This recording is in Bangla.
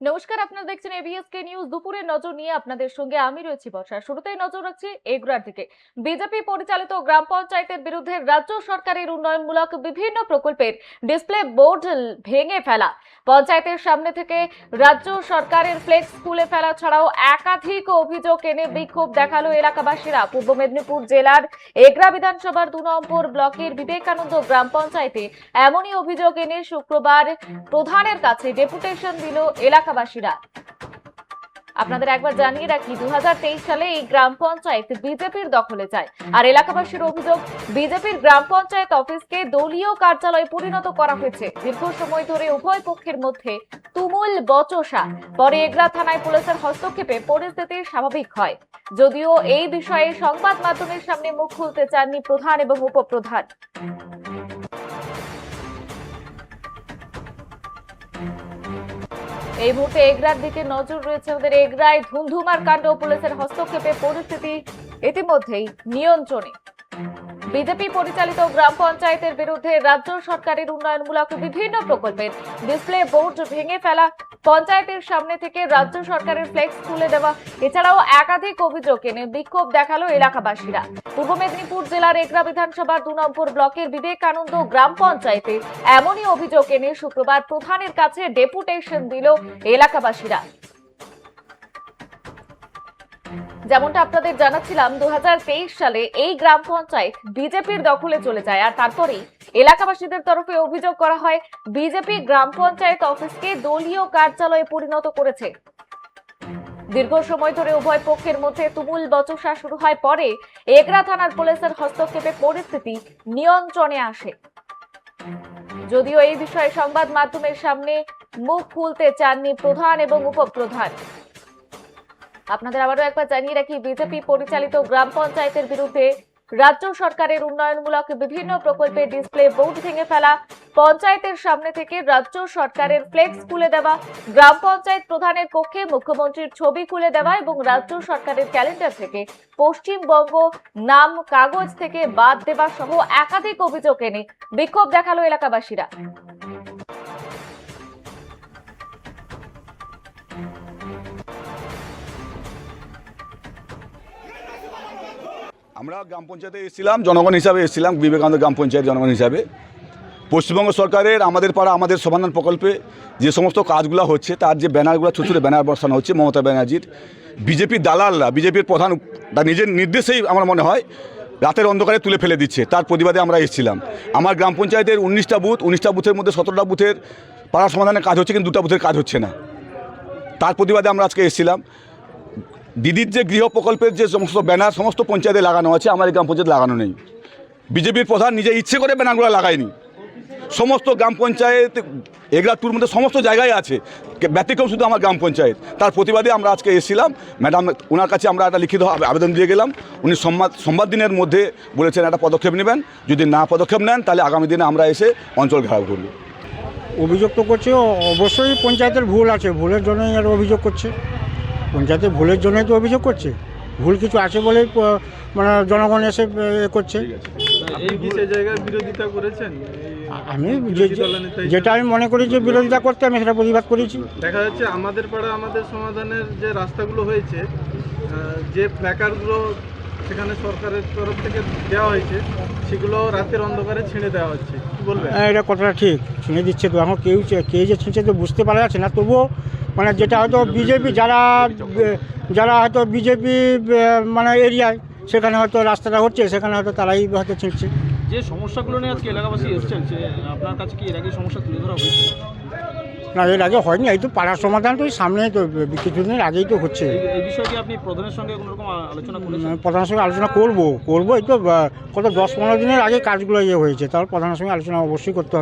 নমস্কার, আপনারা দেখছেন এবিএসকে নিউজ দুপুরের নজর নিয়ে আপনাদের সঙ্গে আমি রয়েছি বর্ষা। শুরুতেই নজর রাখছি এগুড়ার দিকে। বিজেপি পরিচালিত গ্রাম পঞ্চায়েতের বিরুদ্ধে রাজ্য সরকারের উন্নয়নমূলক বিভিন্ন প্রকল্পের ডিসপ্লে বোর্ড ভেঙে ফেলা। পঞ্চায়েতের সামনে থেকে রাজ্য সরকারের ফ্লেক্স খুলে ফেলা ছাড়াও একাধিক অভিযোগ এনে বিক্ষোভ দেখাল এলাকাবাসীরা। পূর্ব মেদিনীপুর জেলার এগরা বিধানসভার দু নম্বর ব্লকের বিবেকানন্দ গ্রাম পঞ্চায়েতে এমনই অভিযোগ এনে শুক্রবার প্রধানের কাছে ডেপুটেশন দিল এলাকাবাসীরা। আপনাদের একবার জানিয়ে রাখি দু হাজার তেইশ সালে এই গ্রাম পঞ্চায়েত বিজেপির দখলে যায় আর এলাকাবাসীর অভিযোগ, বিজেপির গ্রাম পঞ্চায়েত অফিসকে দলীয় কার্যালয়ে পরিণত করা হয়েছে। দীর্ঘ সময় ধরে উভয় পক্ষের মধ্যে তুমুল বচসা। পরে এগরা থানায় পুলিশের হস্তক্ষেপে পরিস্থিতি স্বাভাবিক হয়। যদিও এই বিষয়ে সংবাদ মাধ্যমের সামনে মুখ খুলতে চাননি প্রধান এবং উপপ্রধান। এই মুহূর্তে এগরার দিকে নজর রয়েছে ওদের এগরায় ধুমধুমার কাণ্ড, পুলিশের হস্তক্ষেপে পরিস্থিতি ইতিমধ্যেই নিয়ন্ত্রণে। বিজেপি পরিচালিত গ্রাম পঞ্চায়েতের বিরুদ্ধে রাজ্য সরকারের উন্নয়নমূলক বিভিন্ন প্রকল্পের ডিসপ্লে বোর্ড ভেঙে ফেলা, পঞ্চায়েতের সামনে থেকে রাজ্য সরকারের ফ্লেক্স তুলে দেওয়া, এছাড়াও একাধিক অভিযোগ এনে বিক্ষোভ দেখাল এলাকাবাসীরা। পূর্ব মেদিনীপুর জেলার এগরা বিধানসভার দু নম্বর ব্লকের বিবেকানন্দ গ্রাম পঞ্চায়েতে এমনই অভিযোগ এনে শুক্রবার প্রধানের কাছে ডেপুটেশন দিল এলাকাবাসীরা। যেমনটা আপনাদের জানাচ্ছিলাম দু সালে এই গ্রাম পঞ্চায়েত বিজেপির দখলে চলে যায় আর তারপরেই এলাকাবাসীদের তরফে অভিযোগ করা হয়, বিজেপি গ্রাম পঞ্চায়েত অফিসকে দলীয় কার্যালয়ে পরিণত করেছে। দীর্ঘ সময় ধরে উভয় পক্ষের মধ্যে তুমুল বচসা শুরু হয় পরে এগরা থানার পুলিশের হস্তক্ষেপে পরিস্থিতি নিয়ন্ত্রণে আসে। যদিও এই বিষয়ে সংবাদ মাধ্যমের সামনে মুখ খুলতে চাননি প্রধান এবং উপপ্রধান। আপনাদের আবারও একবার জানিয়ে রাখি বিজেপি পরিচালিত গ্রাম পঞ্চায়েতের বিরুদ্ধে রাজ্য সরকারের উন্নয়নমূলক বিভিন্ন প্রকল্পের ডিসপ্লে বোর্ড ভেঙে ফেলা। পঞ্চায়েতের সামনে থেকে রাজ্য সরকারের ফ্লেক্স খুলে দেওয়া গ্রাম পঞ্চায়েত প্রধানের পক্ষে মুখ্যমন্ত্রীর ছবি খুলে দেওয়া এবং রাজ্য সরকারের ক্যালেন্ডার থেকে পশ্চিমবঙ্গ নাম কাগজ থেকে বাদ দেওয়া সহ একাধিক অভিযোগ এনে বিক্ষোভ দেখাল এলাকাবাসীরা। আমরা গ্রাম পঞ্চায়েতে এসেছিলাম, জনগণ হিসাবে এসেছিলাম, বিবেকানন্দ গ্রাম পঞ্চায়েত জনগণ হিসাবে। পশ্চিমবঙ্গ সরকারের আমাদের পাড়া, আমাদের সমাধান প্রকল্পে যে সমস্ত কাজগুলো হচ্ছে, তার যে ব্যানারগুলো, ছোটো ছোটো ব্যানার বসানো হচ্ছে, মমতা ব্যানার্জির। বিজেপির দালালরা, বিজেপির প্রধান নিজের নির্দেশেই আমার মনে হয়, রাতের অন্ধকারে তুলে ফেলে দিচ্ছে, তার প্রতিবাদে আমরা এসেছিলাম। আমার গ্রাম পঞ্চায়েতের উনিশটা বুথ, উনিশটা বুথের মধ্যে সতেরোটা বুথের পাড়া সমাধানের কাজ হচ্ছে, কিন্তু দুটা বুথের কাজ হচ্ছে না। তার প্রতিবাদে আমরা আজকে এসেছিলাম। দিদির যে গৃহ প্রকল্পের যে সমস্ত ব্যানার, সমস্ত পঞ্চায়েতে লাগানো আছে আমার গ্রাম পঞ্চায়েত লাগানো নেই। বিজেপির প্রধান নিজে ইচ্ছে করে ব্যানারগুলো লাগায়নি। সমস্ত গ্রাম পঞ্চায়েত এগুলা টুর মধ্যে সমস্ত জায়গায় আছে। ব্যতিক্রম শুধু আমার গ্রাম পঞ্চায়েত। তার প্রতিবাদে আমরা আজকে এসেছিলাম। ম্যাডাম ওনার কাছে আমরা একটা লিখিত আবেদন দিয়ে গেলাম। উনি সংবাদ সংবাদ দিনের মধ্যে বলেছেন একটা পদক্ষেপ নেবেন। যদি না পদক্ষেপ নেন, তাহলে আগামী দিনে আমরা এসে অঞ্চল ঘেরাও করব। অভিযোগ তো করছে, অবশ্যই পঞ্চায়েতের ভুল আছে। ভুলের জন্যই এরা অভিযোগ করছে। পঞ্চায়েতের ভুলের জন্যই তো অভিযোগ করছে। ভুল কিছু আছে বলেই মানে জনগণ এসে করছে। আমি যেটা আমি মনে করি যে বিরোধিতা করতে আমি সেটা প্রতিবাদ করেছি। দেখা যাচ্ছে আমাদের পাড়া আমাদের সমাধানের যে রাস্তাগুলো হয়েছে যে প্ল্যাকারগুলো সেখানে সরকারের তরফ থেকে দেওয়া হয়েছে সেগুলো রাতের অন্ধকারে ছিঁড়ে দেওয়া হচ্ছে। কি বলবেন? হ্যাঁ, এটা কথাটা ঠিক। ছিঁড়ে দিচ্ছে তো। এখন কেউ কে যে ছিঁড়ছে তো বুঝতে পারা যাচ্ছে না। তবুও মানে যেটা হয়তো বিজেপি যারা যারা হয়তো বিজেপি মানে এরিয়ায় সেখানে হয়তো রাস্তাটা হচ্ছে সেখানে হয়তো তারাই হয়তো ছিঁড়ছে। যে সমস্যাগুলো নিয়ে আজকে এলাকাবাসী এসছেন যে আপনার কাছে কি এর আগে সমস্যা তুলে ধরা হয়েছে? না এর আগে হয়নি এই তো পাড়ার সমাধান তো এই সামনেই তো কিছুদিনের আগেই তো হচ্ছে। এই এই বিষয়ে কি আপনি প্রধানের সঙ্গে কোনো রকম আলোচনা করেছেন? প্রধানের সঙ্গে আলোচনা করব করব এই তো কত দশ পনেরো দিনের আগে কাজগুলো ইয়ে হয়েছে তাহলে প্রধানের সঙ্গে আলোচনা অবশ্যই করতে হবে।